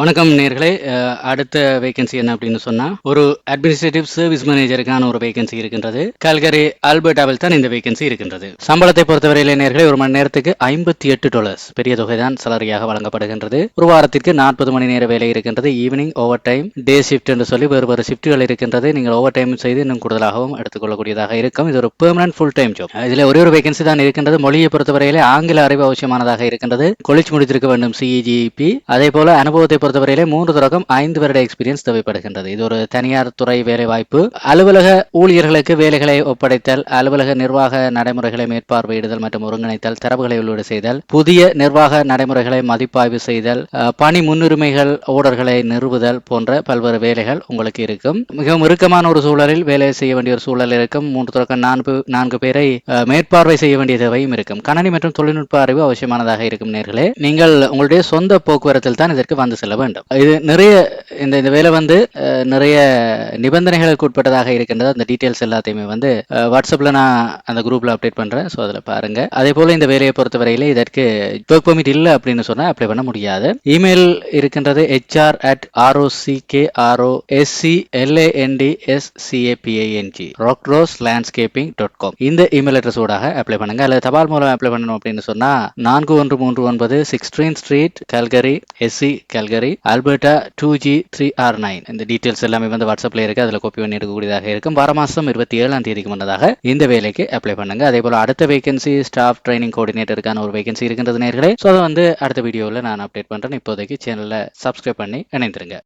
வணக்கம் நேர்களே. அடுத்த வேகன்சி என்ன அப்படின்னு சொன்னா ஒரு அட்மினிஸ்ட்ரேட்டிவ் சர்வீஸ் மேனேஜருக்கான ஒரு வேகன்சி இருக்கின்றது. கல்கரி ஆல்பர்டாவில் தான் இந்த வேகன்சி இருக்கின்றது. சம்பளத்தை பொறுத்தவரையில நேர்களே ஒரு மணி நேரத்துக்கு ஐம்பத்தி எட்டு டாலர்ஸ் பெரிய தொகை தான் சலரியாக வழங்கப்படுகின்றது. ஒரு வாரத்திற்கு நாற்பது மணி நேர வேலை இருக்கின்றது. Evening overtime day shift என்று சொல்லி வேறு வேறு ஷிஃப்ட்டுகள் இருக்கின்றது. நீங்கள் ஓவர் டைம் செய்து இன்னும் கூடுதலாகவும் எடுத்துக்கொள்ளக்கூடியதாக இருக்கும். இது ஒரு பெர்மனன்ட் ஃபுல் டைம் ஜாப் இதில் ஒரே ஒரு வேகன்சி தான் இருக்கின்றது. மொழியை பொறுத்தவரையிலே ஆங்கில அறிவு அவசியமானதாக இருக்கின்றது. கொலிச்சு முடித்திருக்க வேண்டும் சிஇஜிபி அதே போல அனுபவத்தை பொறுத்தவரையிலே மூன்று தொடக்கம் ஐந்து வருட எக்ஸ்பீரியன்ஸ் தேவைப்படுகின்றது. இது ஒரு தனியார் துறை வேலை வாய்ப்பு அலுவலக ஊழியர்களுக்கு வேலைகளை ஒப்படைத்தல் அலுவலக நிர்வாக நடைமுறைகளை மேற்பார்வையிடுதல் மற்றும் ஒருங்கிணைத்தல் தரவுகளை உள்ளீடு செய்தல் புதிய நிர்வாக நடைமுறைகளை மதிப்பாய்வு செய்தல் பணி முன்னுரிமைகள் ஓடர்களை நிறுவுதல் போன்ற பல்வேறு வேலைகள் உங்களுக்கு இருக்கும். மிகவும் இறுக்கமான ஒரு சூழலில் வேலை செய்ய வேண்டிய ஒரு சூழல் இருக்கும். மூன்று தொடக்கம் நான்கு நான்கு பேரை மேற்பார்வை செய்ய வேண்டிய தேவையும் இருக்கும். கணனி மற்றும் தொழில்நுட்ப அறிவு அவசியமானதாக இருக்கும் நேர்களே. நீங்கள் உங்களுடைய சொந்த போக்குவரத்தில் தான் இதற்கு வந்து செல்ல வேண்டும். இது நிறைய இந்த இந்த வேலை வந்து நிறைய நிபந்தனைகளுக்கு உட்பட்டதாக இருக்கின்றது. அந்த டீட்டெயில்ஸ் எல்லாத்தையுமே வந்து வாட்ஸ்அப்பில் நான் அந்த குரூப்பில் அப்டேட் பண்ணுறேன் ஸோ அதில் பாருங்க. அதே போல் இந்த வேலையை பொறுத்தவரையில் இதற்கு ஒர்க் பெர்மிட் இல்லை அப்படின்னு சொன்னால் அப்ளை பண்ண முடியாது. இமெயில் இருக்கின்றது HR at R O C K R O S E L A N D S C A P I N G rockrose landscaping dot com இந்த இமெயில் அட்ரஸ் ஊடாக apply பண்ணுங்க. அல்லது தபால் மூலம் அப்ளை பண்ணணும் அப்படின்னு சொன்னால் நான்கு ஒன்று மூன்று ஒன்பது sixteen street Calgary SE Calgary Alberta two G three R nine. இந்த டீட்டெயில்ஸ் எல்லாமே வந்து வாட்ஸ்அப்ல இருக்கு. அதில் கோப்பி பண்ணி எடுக்கக்கூடியதாக இருக்கும். வார மாதம் இருபத்தி ஏழாம் தேதிக்கு முன்னதாக இந்த வேலைக்கு அப்ளை பண்ணுங்க. அதே போல அடுத்த வேகன்சி ஸ்டாஃப் ட்ரைனிங் கோஆர்டினேட்டருக்கான ஒரு வேகன்சி இருக்கின்றது நேர்களே. ஸோ அதை வந்து அடுத்த வீடியோவில் நான் அப்டேட் பண்ணுறேன் இப்போதைக்கு சேனலில் சப்ஸ்கிரைப் பண்ணி இணைந்துருங்க.